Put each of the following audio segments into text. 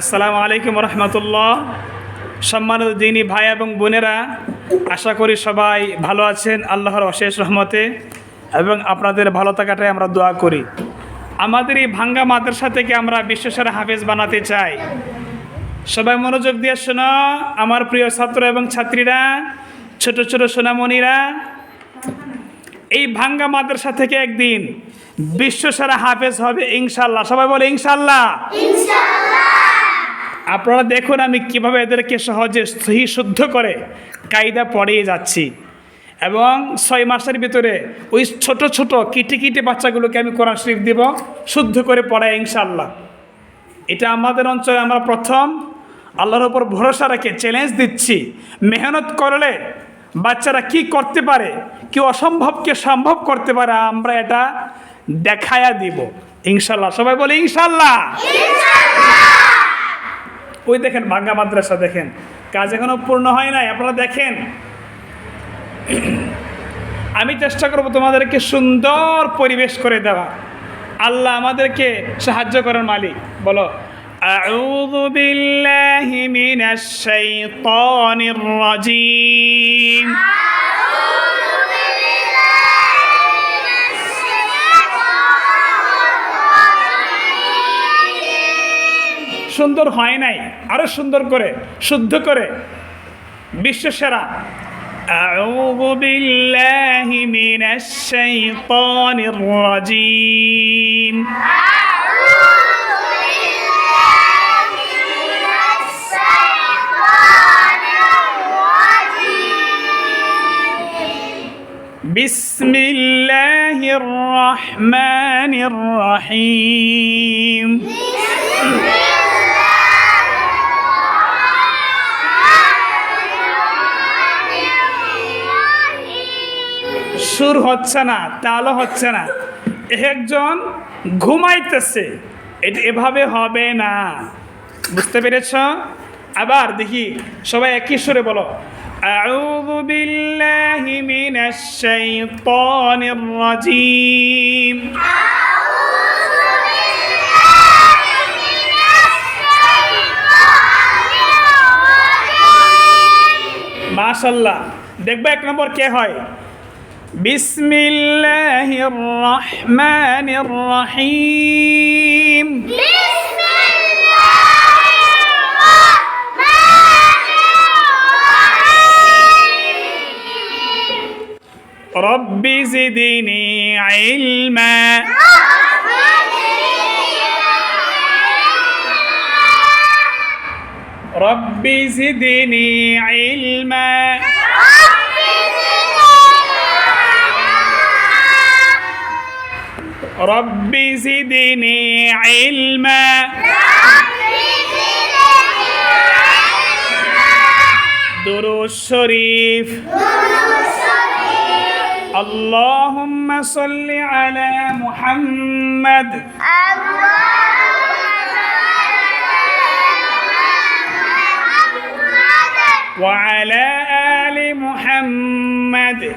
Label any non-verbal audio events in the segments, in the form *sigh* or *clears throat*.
আসসালামু আলাইকুম রহমতুল্লাহ সম্মানিত দিনী ভাই এবং বোনেরা, আশা করি সবাই ভালো আছেন আল্লাহর অশেষ রহমতে এবং আপনাদের ভালো থাকাটাই আমরা দোয়া করি। আমাদের এই ভাঙ্গা মাদ্রাসা থেকে আমরা বিশ্বসেরা হাফেজ বানাতে চাই। সবাই মনোযোগ দিয়ে শোনো, আমার প্রিয় ছাত্র এবং ছাত্রীরা, ছোট ছোট সোনামণিরা, এই ভাঙ্গা মাদ্রাসা থেকে একদিন বিশ্বসেরা হাফেজ হবে ইনশাল্লাহ সবাই বলে ইনশাল্লাহ আপনারা দেখুন আমি কীভাবে এদেরকে সহজে সহি শুদ্ধ করে কায়দা পড়িয়ে যাচ্ছি। এবং ছয় মাসের ভিতরে ওই ছোট ছোট কিটি কিটি বাচ্চাগুলোকে আমি কোরআন শরীফ দিব, শুদ্ধ করে পড়াই ইনশাল্লাহ এটা আমাদের অঞ্চলে আমরা প্রথম আল্লাহর ওপর ভরসা রেখে চ্যালেঞ্জ দিচ্ছি। মেহনত করলে বাচ্চারা কি করতে পারে, কি অসম্ভবকে সম্ভব করতে পারে, আমরা এটা দেখায়া দিব। ইনশাল্লাহ সবাই বলে ইনশাল্লাহ ওই দেখেন ভাঙ্গা মাদ্রাসা দেখেন কাজ এখনো পূর্ণ হয় নাই আপনারা দেখেন *clears throat* আমি চেষ্টা করব তোমাদেরকে সুন্দর পরিবেশ করে দেওয়া আল্লাহ আমাদেরকে সাহায্য করার মালিক বলো أعوذ بالله من الشيطان الرجيم সুন্দর হয় নাই আরো সুন্দর করে শুদ্ধ করে বিশ্বসেরা أعوذ بالله من الشيطان الرجيم بسم الله الرحمن الرحيم সুর হচ্ছে না তালও হচ্ছে না একজন ঘুমাইতেছে এটা এভাবে হবে না বুঝতে পেরেছ আবার দেখি সবাই একই সুরে বলো أعوذ بالله من الشيطان الرجيم মাশাল্লাহ দেখবো এক নম্বর কে হয় بسم الله الرحمن الرحيم. بسم الله الرحمن الرحيم. رب زدني علما. رب زدني علما. رب زدني علما. دروس شريف اللهم صل على محمد. وعلى آل محمد.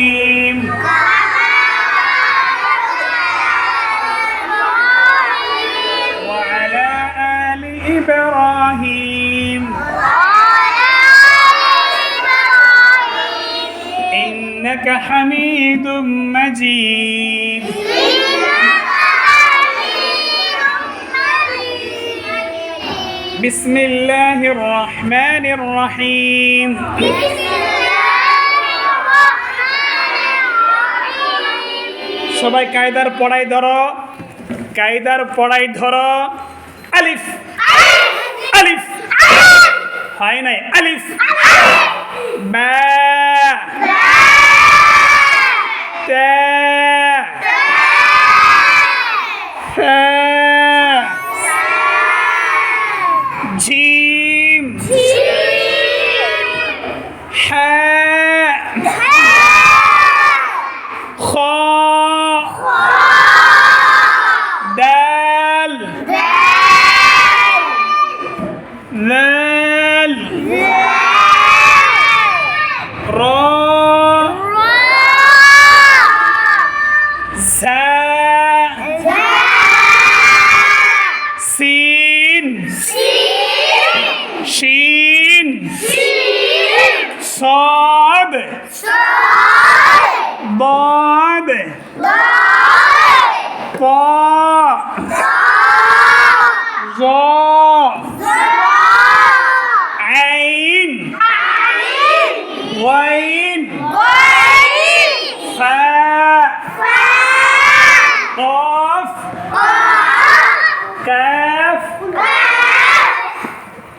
إبراهيم إنك حميد مجيد বিসমিল্লাহির রহমানির রহিম সবাই কায়দার পড়াই ধরো কায়দার পড়াই ধরো আলিফ আলিফ হয় নাই আলিফ বা তা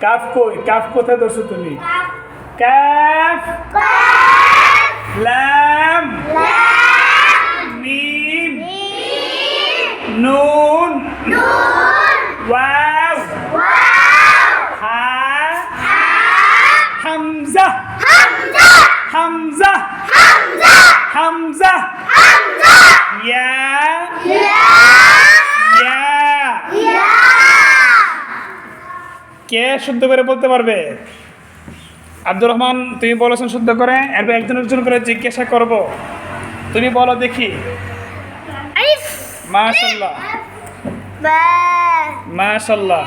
কাফ কই কাফ কোথায় ধরছো তুমি কাফ লাম মিম নুন ওয়াও হা হামজা হামজা হামজা ইয়া ইয়া কে শুদ্ধ করে বলতে পারবে? আব্দুর রহমান তুমি বলেছেন শুদ্ধ করে এরপর একজন একজন করে জিজ্ঞাসা করব। তুমি বলো দেখি। মাশাল্লাহ মাশাল্লাহ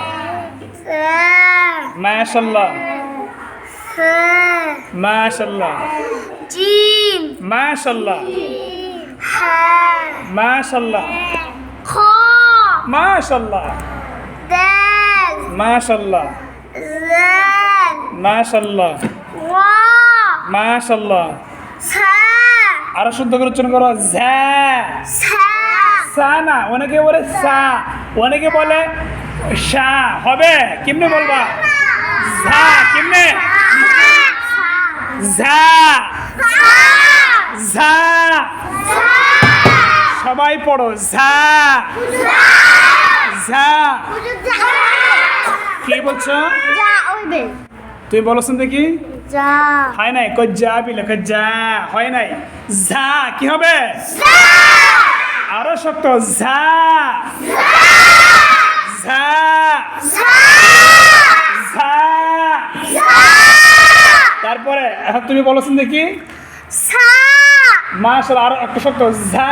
মাশাল্লাহ মাশাল্লাহ জিম মাশাল্লাহ মাশাল্লাহ মাশাল্লাহ মাশাল্লাহ মাশাল্লাহ মাশাল্লাহ আরও শুদ্ধ করে উচ্চারণ করো সা না অনেকে বলে সা অনেকে বলে সা। হবে? কেমনে বলবা? ঝা কেমনে? ঝা। ঝা। সবাই পড়ো ঝা। ঝা। কি বলছো? তুমি বলছো দেখি। যা। হয় নাই কই যা বিলে কই যা হয় নাই। ঝা কি হবে? আরও শক্ত ঝা ঝা ঝা তারপরে এখন তুমি বলছো দেখি। মাসাল আরও একটু শক্ত ঝা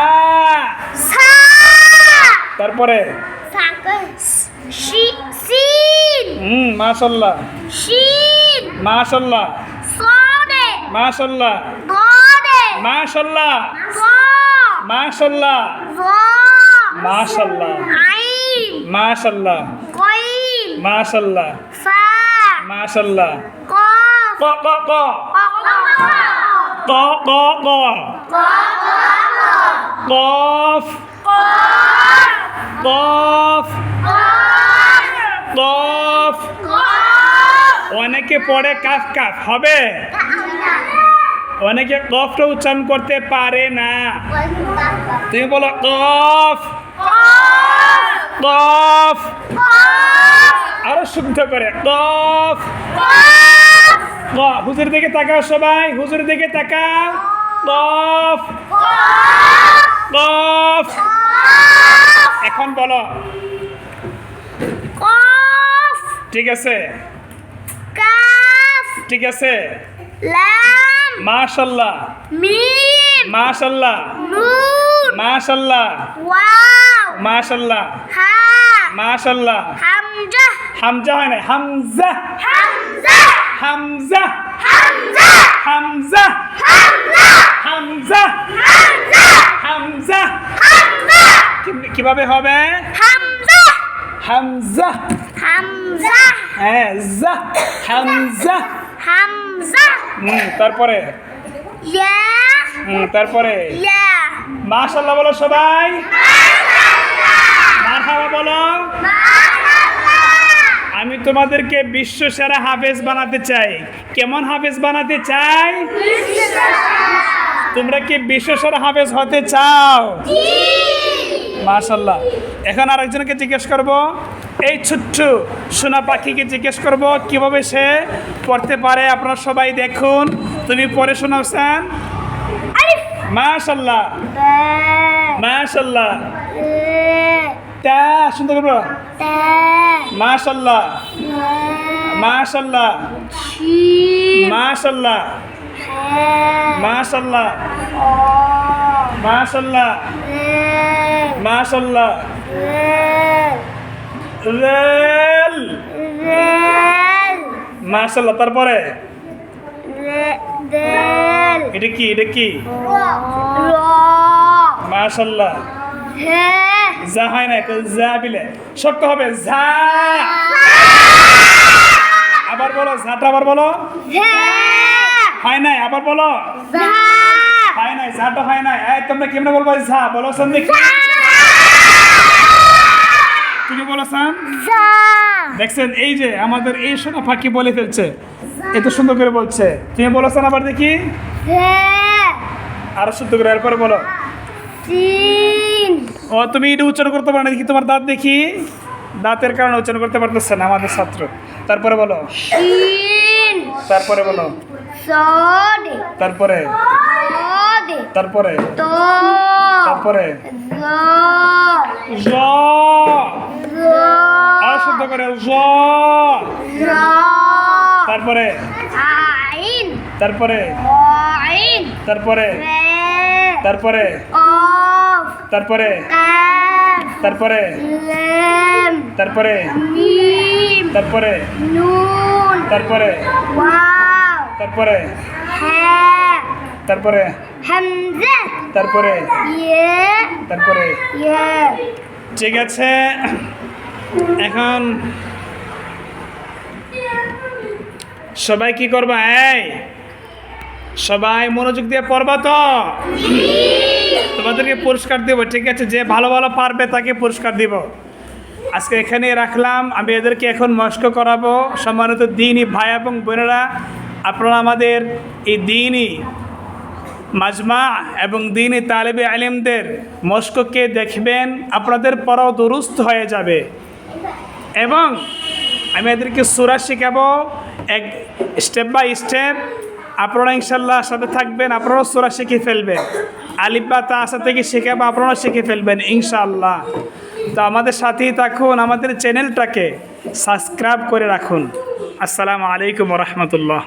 তারপরে Sin, হুম মাশাল্লাহ। shin, মাশাল্লাহ। sode, মাশাল্লাহ। bode, মাশাল্লাহ। vo, মাশাল্লাহ। vo, মাশাল্লাহ। ain, মাশাল্লাহ। qoin, মাশাল্লাহ। fa, মাশাল্লাহ। qaf, ক ক ক ক। ক ক কফ। কফ। কফ। অনেকে পড়ে কাফ কাফ হবে? অনেকে কফটা উচ্চারণ করতে পারে না। তুমি বলো কফ। কফ। আরও শুদ্ধ করে কফ। হুজুর দিকে তাকাও সবাই হুজুর দিকে তাকাও। কফ। কফ। এখন বলো Qaf, ঠিক আছে kaf, ঠিক আছে lam, মাশাল্লাহ mim, মাশাল্লাহ nun, মাশাল্লাহ wow, মাশাল্লাহ ha, মাশাল্লাহ hamzah, হামজা হয় না Hamza Hamza hamzah, Hamza hamzah, Hamza hamzah, Hamza hamzah, কি- কীভাবে হবে? হামজা! হ্যাঁ জা। হামজা। হামজা! হুম তারপরে? ইয়া! হুম তারপরে? ইয়া! বলো সবাই। মারহাবা বলো। আমি তোমাদেরকে বিশ্ব সেরা হাফেজ বানাতে চাই। কেমন হাফেজ বানাতে চাই? তোমরা কি বিশ্ব সেরা হাফেজ হতে চাও? মাশাল্লাহ এখন আরেকজনকে জিজ্ঞেস করব, এই ছোট্ট সোনা পাখিকে জিজ্ঞেস করব, কীভাবে সে পড়তে পারে? আপনারা সবাই দেখুন। তুমি পড়ে শোনাচ্ছেন আলিফ মাশাল্লাহ মাশাল্লাহ তা শুনতে পারব মাশাল্লাহ মাশাল্লাহ মাশাল্লাহ মাশাল্লাহ মাশাল্লাহ মাশাল্লাহ রেল। মাশাল্লাহ তারপরে? এটা কি এটা কি? মাশাল্লাহ যা হয় না যা বিলে। শক্ত হবে যা। আবার বলো ঝাটা আবার বলো। হয় নাই আবার বলো। হয় নাই ঝাটা হয় নাই। তোমরা কেমনে বলব ঝা বলো সান দেখি তুমি বলো সান দেখছেন এই যে আমাদের এই সোনা ফাঁকি বলে ফেলছে। এত সুন্দর করে বলছে। তুমি বলেছেন আবার দেখি। আরও সুন্দর করে এরপরে বলো। ও তুমি এটা উচ্চারণ করতে পারো না। দেখি তোমার দাঁত দেখি। দাঁতের কারণে উচ্চারণ করতে পারতেছে না আমাদের ছাত্র। তারপরে বলো। তারপরে বলো। তারপরে। সদ তারপরে? তো তারপরে? জ। জ। জ। আর শুদ্ধ করে জ। জ। তারপরে? আইন। তারপরে? আইন। তারপরে? তারপরে? অফ। তারপরে? তারপরে? লেম। তারপরে? মিম তারপরে? নুন। তারপরে? ওয়াও। তারপরে? হ্যাঁ। তারপরে? হামজা। তারপরে? ইয়ে। তারপরে? ইয়ে। ঠিক আছে। এখন সবাই কি করবা? এই সবাই মনোযোগ দিয়ে পড়বা তো? তোমাদেরকে পুরস্কার দেব ঠিক আছে? যে ভালো ভালো পারবে তাকে পুরস্কার দিব। আজকে এখানে রাখলাম। আমি এদেরকে এখন মস্ক করাবো। সম্মানিত দিনই ভাই এবং বোনেরা আপনারা আমাদের এই দিনই মাজমা এবং দিনই তালেবে আলিমদের মস্ককে দেখবেন আপনাদের পড়াও দুরুস্ত হয়ে যাবে। এবং আমি এদেরকে সুরা শেখাবো এক স্টেপ বাই স্টেপ। আপনারা ইনশাল্লাহ সাথে থাকবেন, আপনারাও সুরা শিখে ফেলবেন। আলিফা তা আসা থেকে শেখাবো, আপনারাও শিখে ফেলবেন ইনশাআল্লাহ। তো আমাদের সাথেই থাকুন, আমাদের চ্যানেলটাকে সাবস্ক্রাইব করে রাখুন। আসসালামু আলাইকুম রহমতুল্লাহ।